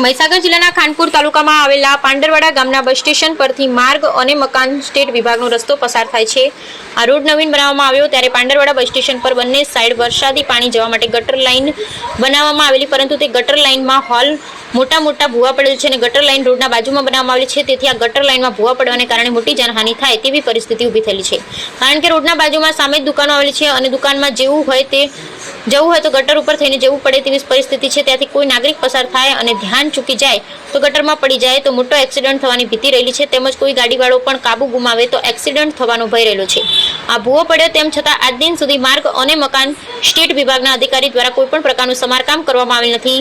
મહીસાગર જિલ્લાના ખાનપુર તાલુકામાં આવેલા પાંડરવાડા ગામના બસ સ્ટેશન પરથી માર્ગ અને મકાન સ્ટેટ વિભાગનો રસ્તો પસાર થાય છે. આ રોડ નવીન બનાવવામાં આવ્યો ત્યારે પાંડરવાડા બસ સ્ટેશન પર બંને સાઈડ વરસાદી પાણી જવા માટે ગટર લાઇન બનાવવામાં આવેલી, પરંતુ તે ગટર લાઇનમાં હોલ મોટા મોટા ભૂવા પડેલ છે અને ગટર લાઇન રોડના બાજુમાં બનાવવામાં આવેલી છે. તેથી આ ગટર લાઇનમાં ભૂવા પડવાને કારણે મોટી જાનહાનિ થાય તેવી પરિસ્થિતિ ઊભી થયેલી છે. કારણ કે રોડના બાજુમાં સામે જ દુકાનો આવેલી છે અને દુકાનમાં જેવું હોય તે જવું હોય તો ગટર ઉપર થઈને જવું પડે તેવી પરિસ્થિતિ છે. ત્યાંથી કોઈ નાગરિક પસાર થાય અને ધ્યાન ચૂકી જાય તો ગટરમાં પડી જાય તો મોટો એક્સિડન્ટ થવાની ભીતિ રહેલી છે. તેમજ કોઈ ગાડીવાળો પણ કાબુ ગુમાવે તો એક્સિડન્ટ થવાનો ભય રહેલો છે. આ ભૂવો પડ્યો તેમ છતાં આજ દિન સુધી માર્ગ અને મકાન સ્ટેટ વિભાગના અધિકારી દ્વારા કોઈ પણ પ્રકારનું સમારકામ કરવામાં આવેલ નથી.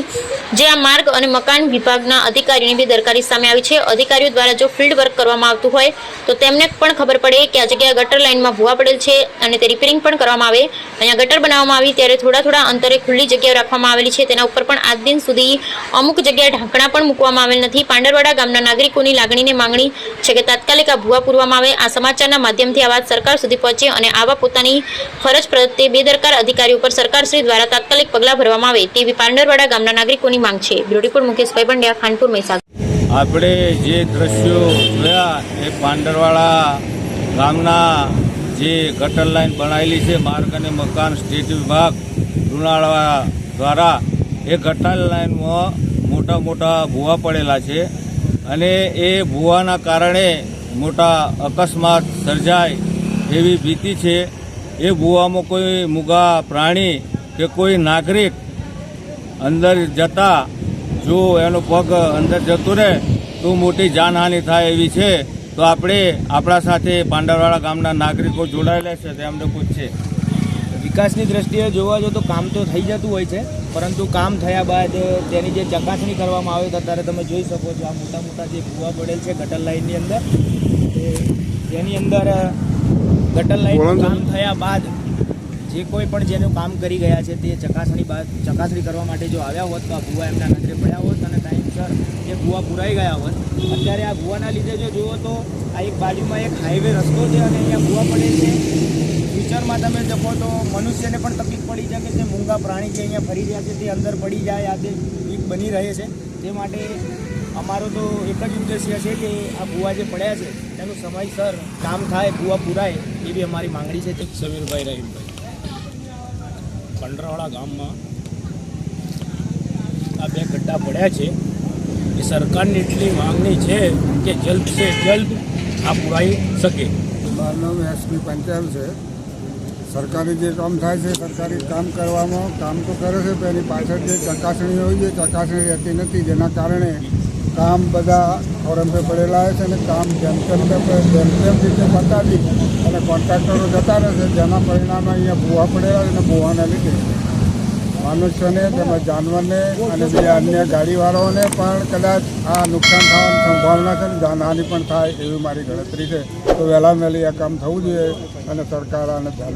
જે આ માર્ગ અને મકાન વિભાગના અધિકારીની બેદરકારી સામે આવી છે. અધિકારીઓ દ્વારા જો ફિલ્ડ વર્ક કરવામાં આવતું હોય, તો તેમને પણ ખબર પડે કે આ જગ્યાએ ગટર લાઇનમાં ભૂવા પડેલ છે અને તે રિપેરિંગ પણ કરવામાં આવે. અહીંયા ગટર બનાવવામાં આવી, ત્યારે થોડા થોડા અંતરે ખુલ્લી જગ્યાઓ રાખવામાં આવેલી છે. તેના ઉપર પણ આજ દિન સુધી અમુક જગ્યાએ ઢાંકણા પણ મૂકવામાં આવેલ નથી. પાંડરવાડા ગામના નાગરિકોની લાગણીને માંગણી છે કે તાત્કાલિક આ ભૂવા પૂરવામાં આવે. આ સમાચારના માધ્યમથી આ વાત સરકાર સુધી પહોંચે અને આવા પોતાની ફરજ પ્રત્યે બેદરકાર અધિકારીઓ ઉપર સરકારશ્રી દ્વારા તાત્કાલિક પગલાં ભરવામાં આવે તેવી પાંડરવાડા ગામના નાગરિકોની માંગ છે. બ્યુરો રિપોર્ટ મુકેશભાઈ પંડ્યા ખાનપુર મહેસાગર આપણે જે દ્રશ્યો જોયા, એ પાંડરવાળા ગામના જે ગટર લાઈન બનાવેલી છે, માર્ગ અને મકાન, સ્ટેટ વિભાગ, લુણાવાડા દ્વારા, એ ગટર લાઈનમાં મોટા મોટા ભૂવા પડેલા છે અને એ ભૂવાના કારણે મોટા અકસ્માત સર્જાય એવી ભીતિ છે, એ ભૂવામાં કોઈ મૂગા પ્રાણી કે કોઈ નાગરિક અંદર જતા, જો એનો પગ અંદર જતો રહે, તો મોટી જાનહાનિ થાય એવી છે, તો આપણે આપણા સાથે પાંડરવાળા ગામના નાગરિકો જોડાયેલા છે, તે અમને પૂછશે વિકાસની દ્રષ્ટિએ જોવા જો તો કામ તો થઈ જતું હોય છે, પરંતુ કામ થયા બાદ તેની જે ચકાસણી કરવામાં આવે તો અત્યારે તમે જોઈ શકો છો, આ મોટા મોટા જે ભૂવા પડેલ છે ગટર લાઇનની અંદર તેની અંદર ગટર લાઈન કામ થયા બાદ જે કોઈ પણ જેનું કામ કરી ગયા છે તે ચકાસણી બાદ ચકાસણી કરવા માટે જો આવ્યા હોત તો આ ભૂવા એમના નજરે પડ્યા હોત અને ટાઈમસર એ ભૂવા પુરાઈ ગયા હોત અત્યારે આ ભૂવાના લીધે જો જુઓ તો આ એક બાજુમાં એક હાઈવે રસ્તો છે અને અહીંયા ભૂવા પડે છે. ફ્યુચરમાં તમે જપો તો મનુષ્યને પણ તકલીફ પડી જાય કે જે મૂંગા પ્રાણી જે અહીંયા ફરી રહ્યા છે તે અંદર પડી જાય આ તે બની રહે છે. તે માટે અમારો તો એક જ ઉદ્દેશ્ય છે કે આ ભૂવા જે પડ્યા છે એનું સમયસર કામ થાય ભૂવા પુરાય એવી અમારી માંગણી છે. સમીરભાઈ રહીમભાઈ. કંડરાવાળા ગામમાં આ બે ગड्ढા પડ્યા છે. એ સરકારની એટલી માંગણી છે કે જલ્દ સે જલ્દ આ પુરાઈ શકે. મારું નામ એસપી પંચાલ છે. સરકારી જે કામ થાય છે સરકારી કામ કરવામાં કામ તો કરે છે પણ એની પાછળ જે ચકાસણી હોય છે ચકાસણી રહેતી નથી. જેના કારણે કામ બધા ફોરમ પે પડેલા છે અને કામ જેમ તેમ જેમ તેમ રીતે બતાવી અને કોન્ટ્રાક્ટરો જતા રહે છે, જેના પરિણામે અહીંયા ભૂવા પડેલા છે અને ભૂવાના લીધે. મનુષ્યને તેમજ જાનવરને અને બે અન્ય ગાડીવાળાઓને પણ કદાચ આ નુકસાન થવાની સંભાવના છે અને જાનહાનિ પણ થાય એવી મારી ગણતરી છે. તો વહેલા વહેલી આ કામ થવું જોઈએ અને સરકાર આને